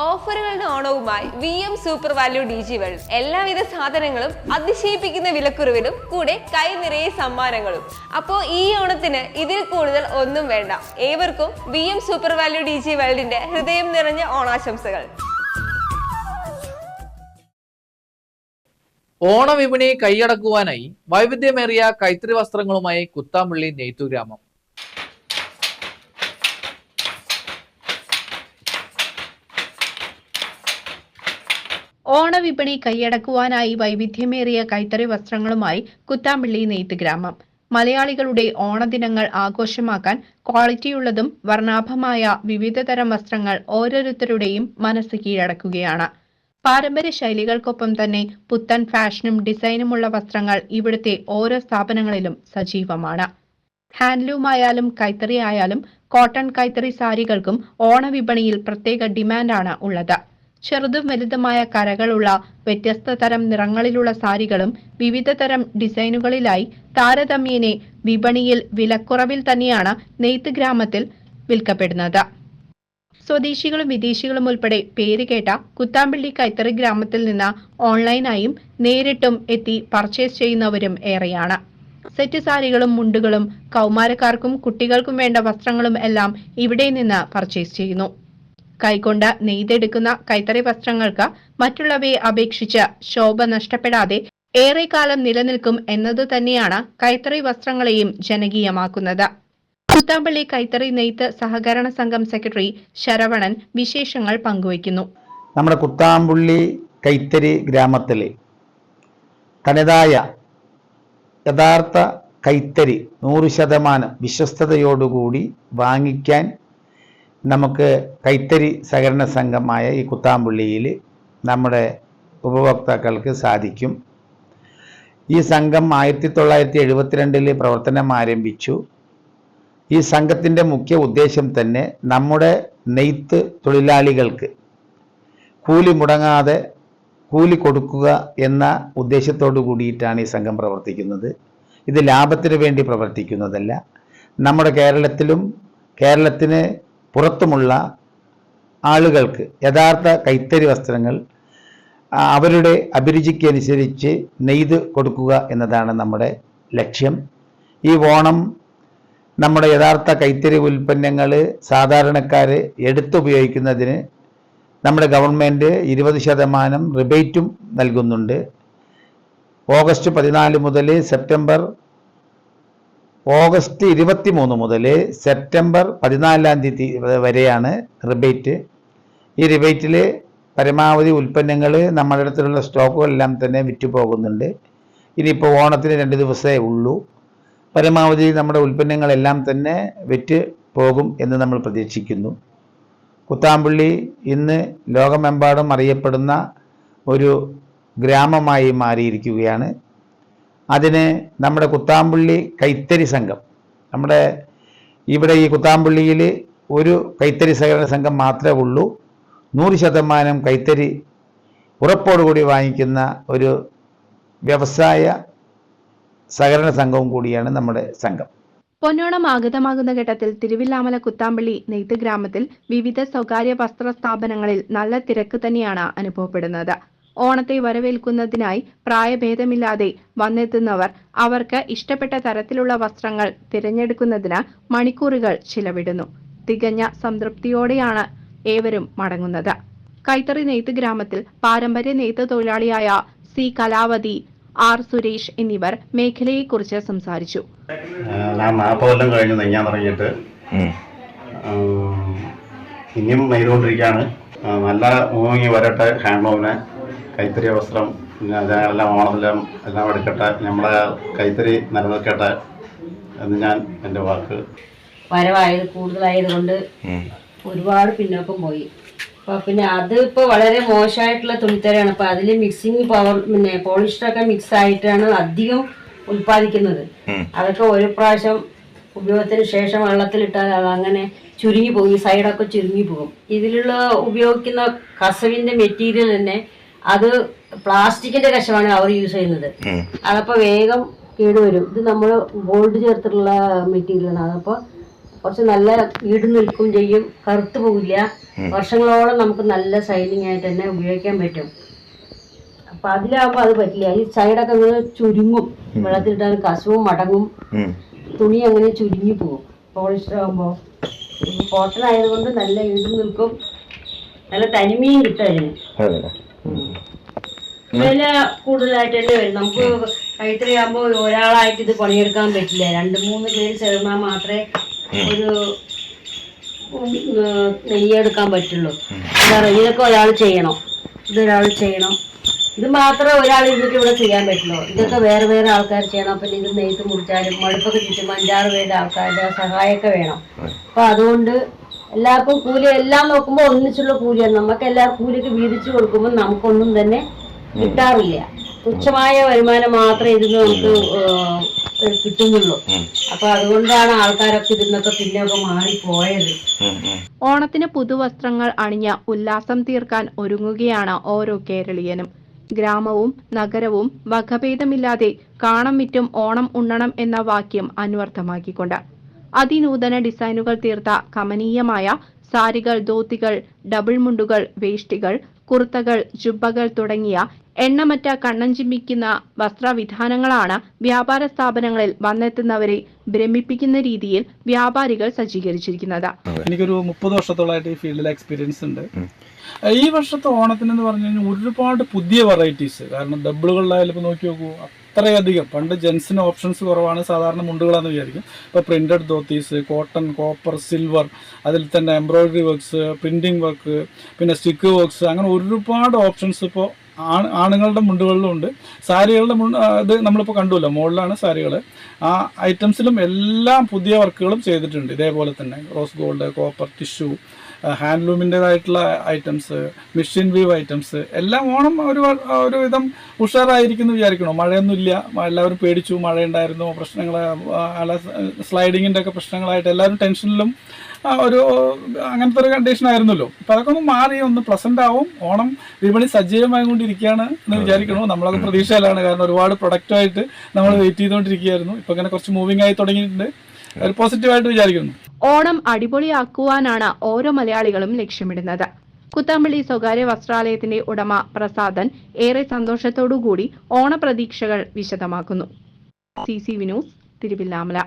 ഓഫറുകളുടെ ഓണവുമായി V M super value D G world. എല്ലാവിധ സാധനങ്ങളും അതിശയിപ്പിക്കുന്ന വിലക്കുറവിലും കൂടെ കൈ നിറയെ സമ്മാനങ്ങളും. അപ്പോൾ ഈ ഓണത്തിന് ഇതിൽ കൂടുതൽ ഒന്നും വേണ്ട. ഏവർക്കും V M super value D G വേൾഡിന്റെ ഹൃദയം നിറഞ്ഞ ഓണാശംസകൾ. ഓണവിപണി കൈയടക്കുവാനായി വൈവിധ്യമേറിയ കൈത്തറി വസ്ത്രങ്ങളുമായി കുത്താമ്പള്ളി നെയ്ത്തു ഗ്രാമം. ഓണവിപണി കൈയടക്കുവാനായി വൈവിധ്യമേറിയ കൈത്തറി വസ്ത്രങ്ങളുമായി കുത്താമ്പള്ളി നെയ്ത്ത് ഗ്രാമം. മലയാളികളുടെ ഓണദിനങ്ങൾ ആഘോഷമാക്കാൻ ക്വാളിറ്റിയുള്ളതും വർണാഭമായ വിവിധതരം വസ്ത്രങ്ങൾ ഓരോരുത്തരുടെയും മനസ്സ് കീഴടക്കുകയാണ്. പാരമ്പര്യ ശൈലികൾക്കൊപ്പം തന്നെ പുത്തൻ ഫാഷനും ഡിസൈനുമുള്ള വസ്ത്രങ്ങൾ ഇവിടുത്തെ ഓരോ സ്ഥാപനങ്ങളിലും സജീവമാണ്. ഹാൻഡ്ലൂം ആയാലും കൈത്തറി ആയാലും കോട്ടൺ കൈത്തറി സാരികൾക്കും ഓണവിപണിയിൽ പ്രത്യേക ഡിമാൻഡാണ് ഉള്ളത്. ചെറുതും വലുതുമായ കരകളുള്ള വ്യത്യസ്ത തരം നിറങ്ങളിലുള്ള സാരികളും വിവിധ തരം ഡിസൈനുകളിലായി താരതമ്യേനെ വിപണിയിൽ വിലക്കുറവിൽ തന്നെയാണ് നെയ്ത്ത് ഗ്രാമത്തിൽ വിൽക്കപ്പെടുന്നത്. സ്വദേശികളും വിദേശികളും ഉൾപ്പെടെ പേരുകേട്ട കുത്താമ്പള്ളി കൈത്തറി ഗ്രാമത്തിൽ നിന്ന് ഓൺലൈനായും നേരിട്ടും എത്തി പർച്ചേസ് ചെയ്യുന്നവരും ഏറെയാണ്. സെറ്റ് സാരികളും മുണ്ടുകളും കൗമാരക്കാർക്കും കുട്ടികൾക്കും വേണ്ട വസ്ത്രങ്ങളും എല്ലാം ഇവിടെ നിന്ന് പർച്ചേസ് ചെയ്യുന്നു. കൈകൊണ്ട് നെയ്തെടുക്കുന്ന കൈത്തറി വസ്ത്രങ്ങൾക്ക് മറ്റുള്ളവയെ അപേക്ഷിച്ച് ശോഭ നഷ്ടപ്പെടാതെ ഏറെക്കാലം നിലനിൽക്കും എന്നത് തന്നെയാണ് കൈത്തറി വസ്ത്രങ്ങളെയും ജനകീയമാക്കുന്നത്. പുത്താമ്പള്ളി കൈത്തറി നെയ്ത്ത് സഹകരണ സംഘം സെക്രട്ടറി ശരവണൻ വിശേഷങ്ങൾ പങ്കുവയ്ക്കുന്നു. നമ്മുടെ കുത്താമ്പുള്ളി കൈത്തരി ഗ്രാമത്തിൽ തനതായ യഥാർത്ഥ കൈത്തരി നൂറ് ശതമാനം വിശ്വസ്തയോടുകൂടി വാങ്ങിക്കാൻ നമുക്ക് കൈത്തരി സഹകരണ സംഘമായ ഈ കുത്താമ്പുള്ളിയിൽ നമ്മുടെ ഉപഭോക്താക്കൾക്ക് സാധിക്കും. ഈ സംഘം ആയിരത്തി തൊള്ളായിരത്തി എഴുപത്തിരണ്ടിൽ പ്രവർത്തനം ആരംഭിച്ചു. ഈ സംഘത്തിന്റെ മുഖ്യ ഉദ്ദേശം തന്നെ നമ്മുടെ നെയ്ത്ത് തൊഴിലാളികൾക്ക് കൂലി മുടങ്ങാതെ കൂലി കൊടുക്കുക എന്ന ഉദ്ദേശത്തോടു കൂടിയിട്ടാണ് ഈ സംഘം പ്രവർത്തിക്കുന്നത്. ഇത് ലാഭത്തിന് വേണ്ടി പ്രവർത്തിക്കുന്നതല്ല. നമ്മുടെ കേരളത്തിലും കേരളത്തിന് പുറത്തുമുള്ള ആളുകൾക്ക് യഥാർത്ഥ കൈത്തറി വസ്ത്രങ്ങൾ അവരുടെ അഭിരുചിക്ക് അനുസരിച്ച് നെയ്ത് കൊടുക്കുക എന്നതാണ് നമ്മുടെ ലക്ഷ്യം. ഈ ഓണം നമ്മുടെ യഥാർത്ഥ കൈത്തറി ഉൽപ്പന്നങ്ങൾ സാധാരണക്കാർ എടുത്തുപയോഗിക്കുന്നതിന് നമ്മുടെ ഗവൺമെന്റ് ഇരുപത് ശതമാനം റിബേറ്റും നൽകുന്നുണ്ട്. ഓഗസ്റ്റ് പതിനാല് മുതൽ സെപ്റ്റംബർ ഓഗസ്റ്റ് ഇരുപത്തി മൂന്ന് മുതൽ സെപ്റ്റംബർ പതിനാലാം തീയതി വരെയാണ് റിബേറ്റ്. ഈ റിബേറ്റിൽ പരമാവധി ഉൽപ്പന്നങ്ങൾ നമ്മുടെ അടുത്തുള്ള സ്റ്റോക്കുകളെല്ലാം തന്നെ വിറ്റു പോകുന്നുണ്ട് ഇനിയിപ്പോൾ ഓണത്തിന് രണ്ട് ദിവസമേ ഉള്ളൂ. പരമാവധി നമ്മുടെ ഉൽപ്പന്നങ്ങളെല്ലാം തന്നെ വിറ്റ് പോകും എന്ന് നമ്മൾ പ്രതീക്ഷിക്കുന്നു. കുത്താമ്പള്ളി ഇന്ന് ലോകമെമ്പാടും അറിയപ്പെടുന്ന ഒരു ഗ്രാമമായി മാറിയിരിക്കുകയാണ്. അതിന് നമ്മുടെ കുത്താമ്പള്ളി കൈത്തരി സംഘം. നമ്മുടെ ഇവിടെ ഈ കുത്താമ്പള്ളിയിൽ ഒരു കൈത്തരി സഹകരണ സംഘം മാത്രമേ ഉള്ളൂ. നൂറ് ശതമാനം കൈത്തരി ഉറപ്പോടുകൂടി വാങ്ങിക്കുന്ന ഒരു വ്യവസായ സഹകരണ സംഘവും കൂടിയാണ് നമ്മുടെ സംഘം. പൊന്നോണം ആഗതമാകുന്ന ഘട്ടത്തിൽ തിരുവില്ലാമല കുത്താമ്പള്ളി നെയ്ത്ത് ഗ്രാമത്തിൽ വിവിധ സ്വകാര്യ വസ്ത്ര സ്ഥാപനങ്ങളിൽ നല്ല തിരക്ക് തന്നെയാണ് അനുഭവപ്പെടുന്നത്. ഓണത്തെ വരവേൽക്കുന്നതിനായി പ്രായഭേദമില്ലാതെ വന്നെത്തുന്നവർ അവർക്ക് ഇഷ്ടപ്പെട്ട തരത്തിലുള്ള വസ്ത്രങ്ങൾ തിരഞ്ഞെടുക്കുന്നതിന് മണിക്കൂറുകൾ ചിലവിടുന്നു. തികഞ്ഞ സംതൃപ്തിയോടെയാണ് ഏവരും മടങ്ങുന്നത്. കൈത്തറി നെയ്ത്ത് ഗ്രാമത്തിൽ പാരമ്പര്യ നെയ്ത്ത് തൊഴിലാളിയായ സി കലാവതി ആർ സുരേഷ് എന്നിവർ മേഖലയെക്കുറിച്ച് സംസാരിച്ചു. ഞാൻ നാൽപ്പത് കൊല്ലം കഴിഞ്ഞു നെയ്യാൻ തുടങ്ങിയിട്ട് ആ, ഇനിയും നെയ്തുകൊണ്ടിരിക്കുകയാണ് നല്ല മൂങ്ങി വരട്ടെ ഹാൻഡ്ലൂമിന് കൈത്തറി വസ്ത്രം പിന്നെ അതെല്ലാം ഓണത്തിലും എല്ലാം എടുക്കട്ടെ നമ്മളെ കൈത്തറി നിലനിൽക്കട്ടെ എന്ന് ഞാൻ എന്റെ വാക്ക്. വരവായത് കൂടുതലായതുകൊണ്ട് ഒരുപാട് പിന്നോക്കം പോയി. അപ്പൊ പിന്നെ അത് ഇപ്പൊ വളരെ മോശമായിട്ടുള്ള തുണിത്തരാണ്. അപ്പൊ അതിൽ മിക്സിങ് പവർ പിന്നെ പോളിസ്റ്ററൊക്കെ മിക്സ് ആയിട്ടാണ് അധികം ഉൽപ്പാദിക്കുന്നത്. അതൊക്കെ ഒരു പ്രാവശ്യം ഉപയോഗത്തിന് ശേഷം വെള്ളത്തിലിട്ടാൽ അത് അങ്ങനെ ചുരുങ്ങി പോകും. ഈ സൈഡൊക്കെ ചുരുങ്ങി പോകും. ഇതിലുള്ള ഉപയോഗിക്കുന്ന കസവിന്റെ മെറ്റീരിയൽ തന്നെ അത് പ്ലാസ്റ്റിക്കിന്റെ കശമാണ് അവർ യൂസ് ചെയ്യുന്നത്. അതപ്പോ വേഗം കേടുവരും. ഇത് നമ്മൾ ഗോൾഡ് ചേർത്തിട്ടുള്ള മെറ്റീരിയലാണ് അതപ്പോ കുറച്ച് നല്ല ഈട് നിൽക്കും ചെയ്യും. കറുത്തു പോകില്ല വർഷങ്ങളോളം നമുക്ക് നല്ല സൈനിങ് ആയിട്ട് തന്നെ ഉപയോഗിക്കാൻ പറ്റും. അപ്പൊ അതിലാകുമ്പോ അത് പറ്റില്ല. ഈ സൈഡൊക്കെ അങ്ങനെ ചുരുങ്ങും. വെള്ളത്തിലിട്ടാൽ കസവും മടങ്ങും. തുണി അങ്ങനെ ചുരുങ്ങി പോകും. പോളിസ്റ്റർ ആകുമ്പോ കോട്ടൺ ആയതുകൊണ്ട് നല്ല ഈട് നിൽക്കും. നല്ല തനിമയും കിട്ടും അതിന്. വില കൂടുതലായിട്ട് തന്നെ വരും? നമുക്ക് കൈത്തറി ആകുമ്പോൾ ഒരാളായിട്ട് ഇത് പണിയെടുക്കാൻ പറ്റില്ല. രണ്ട് മൂന്ന് പേര് ചേർന്നാൽ മാത്രമേ ഒരു നെയ്യെടുക്കാൻ പറ്റുള്ളൂ. എന്താ ഇതൊക്കെ ഒരാൾ ചെയ്യണം. ഇതൊരാൾ ചെയ്യണം. ഇത് മാത്രമേ ഒരാൾ ഇരുന്നിട്ട് ഇവിടെ ചെയ്യാൻ പറ്റുള്ളൂ. ഇതൊക്കെ വേറെ വേറെ ആൾക്കാർ ചെയ്യണം. അപ്പൊ ഇത് നെയ്ത്ത് മുറിച്ചാലും മടുപ്പൊക്കെ ചുറ്റും അഞ്ചാറ് പേരുടെ ആൾക്കാരുടെ സഹായമൊക്കെ വേണം. അപ്പൊ അതുകൊണ്ട് എല്ലാവർക്കും കൂലി എല്ലാം നോക്കുമ്പോൾ ഒന്നിച്ചുള്ള കൂലിയാണ്. നമുക്ക് എല്ലാവർക്കും കൂലിക്ക് വീതിച്ചു കൊടുക്കുമ്പോൾ നമുക്കൊന്നും തന്നെ കിട്ടാറില്ല. തുച്ഛമായ വരുമാനം മാത്രമേ ഇതിന് നമുക്ക് ഏഹ്, കിട്ടുന്നുള്ളൂ. അപ്പൊ അതുകൊണ്ടാണ് ആൾക്കാരൊക്കെ ഇതിന്നൊക്കെ പിന്നൊക്കെ മാറിപ്പോയത്. ഓണത്തിന് പുതുവസ്ത്രങ്ങൾ അണിഞ്ഞ ഉല്ലാസം തീർക്കാൻ ഒരുങ്ങുകയാണ് ഓരോ കേരളീയനും. ഗ്രാമവും നഗരവും വകഭേദമില്ലാതെ കാണം വിറ്റും ഓണം ഉണ്ണണം എന്ന വാക്യം അന്വർത്ഥമാക്കിക്കൊണ്ട് അതിനൂതന ഡിസൈനുകൾ തീർത്ത കമനീയമായ സാരികൾ ധോത്തികൾ ഡബിൾ മുണ്ടുകൾ വേഷ്ടികൾ കുർത്തകൾ ജുബ്ബകൾ തുടങ്ങിയ എണ്ണമറ്റ കണ്ണഞ്ചിമ്പിക്കുന്ന വസ്ത്രവിധാനങ്ങളാണ് വ്യാപാര സ്ഥാപനങ്ങളിൽ വന്നെത്തുന്നവരെ ഭ്രമിപ്പിക്കുന്ന രീതിയിൽ വ്യാപാരികൾ സജ്ജീകരിച്ചിരിക്കുന്നത്. എനിക്കൊരു മുപ്പത് വർഷത്തോളമായിട്ട് ഈ ഫീൽഡിൽ എക്സ്പീരിയൻസ് ഉണ്ട്. ഈ വർഷത്തെ ഓണത്തിന് എന്ന് പറഞ്ഞു കഴിഞ്ഞാൽ ഒരുപാട് പുതിയ വെറൈറ്റീസ് കാരണം ഡബിളുകളിലായാലും ഇപ്പോൾ നോക്കി നോക്കൂ അത്രയധികം പണ്ട് ജെൻസിന് ഓപ്ഷൻസ് കുറവാണ് സാധാരണ മുണ്ടുകളാന്ന് വിചാരിക്കും. ഇപ്പോൾ printed dhotis cotton copper silver അതിൽ തന്നെ എംബ്രോയിഡറി വർക്ക്സ് പ്രിന്റിംഗ് വർക്ക് പിന്നെ സ്റ്റിക്ക് വർക്ക്സ് അങ്ങനെ ഒരുപാട് ഓപ്ഷൻസ് ഇപ്പോൾ ആണ് ആണുങ്ങളുടെ മുണ്ടുകളിലും ഉണ്ട്. സാരികളുടെ മുണ്ട് ഇത് നമ്മളിപ്പോൾ കണ്ടുമല്ലോ മുകളിലാണ് സാരികൾ ആ ഐറ്റംസിലും എല്ലാം പുതിയ വർക്കുകളും ചെയ്തിട്ടുണ്ട്. ഇതേപോലെ തന്നെ റോസ് ഗോൾഡ് കോപ്പർ ടിഷ്യൂ ഹാൻഡ്ലൂമിന്റേതായിട്ടുള്ള ഐറ്റംസ് മെഷീൻ വീവ് ഐറ്റംസ് എല്ലാം ഓണം ഒരു ഒരുവിധം ഒരു വിധം ഉഷാറായിരിക്കുന്നു വിചാരിക്കണോ? മഴയൊന്നും ഇല്ല മ- എല്ലാവരും പേടിച്ചു. മഴയുണ്ടായിരുന്നു. പ്രശ്നങ്ങൾ അല്ല സ്ലൈഡിങ്ങിന്റെ ഒക്കെ പ്രശ്നങ്ങളായിട്ട് എല്ലാവരും ടെൻഷനിലും ഒരു അങ്ങനത്തെ ഒരു കണ്ടീഷൻ ആയിരുന്നല്ലോ. അപ്പൊ അതൊക്കെ ഒന്ന് മാറി ഒന്ന് പ്ലസന്റ് ആവും. ഓണം വിപണി സജീവമായി കൊണ്ടിരിക്കുകയാണ് എന്ന് വിചാരിക്കണോ? നമ്മളൊക്കെ പ്രതീക്ഷയിലാണ്. കാരണം ഒരുപാട് പ്രൊഡക്റ്റായിട്ട് നമ്മൾ വെയിറ്റ് ചെയ്തുകൊണ്ടിരിക്കുകയായിരുന്നു. ഇപ്പൊ ഇങ്ങനെ കുറച്ച് മൂവിങ് ആയി തുടങ്ങിയിട്ടുണ്ട്. ഒരു പോസിറ്റീവായിട്ട് വിചാരിക്കുന്നു. ഓണം അടിപൊളിയാക്കുവാനാണ് ഓരോ മലയാളികളും ലക്ഷ്യമിടുന്നത്. കുത്താമ്പള്ളി സ്വകാര്യ വസ്ത്രാലയത്തിന്റെ ഉടമ പ്രസാദൻ ഏറെ സന്തോഷത്തോടുകൂടി ഓണപ്രതീക്ഷകൾ വിശദമാക്കുന്നു. C C Vinoos Thiruvilwamala.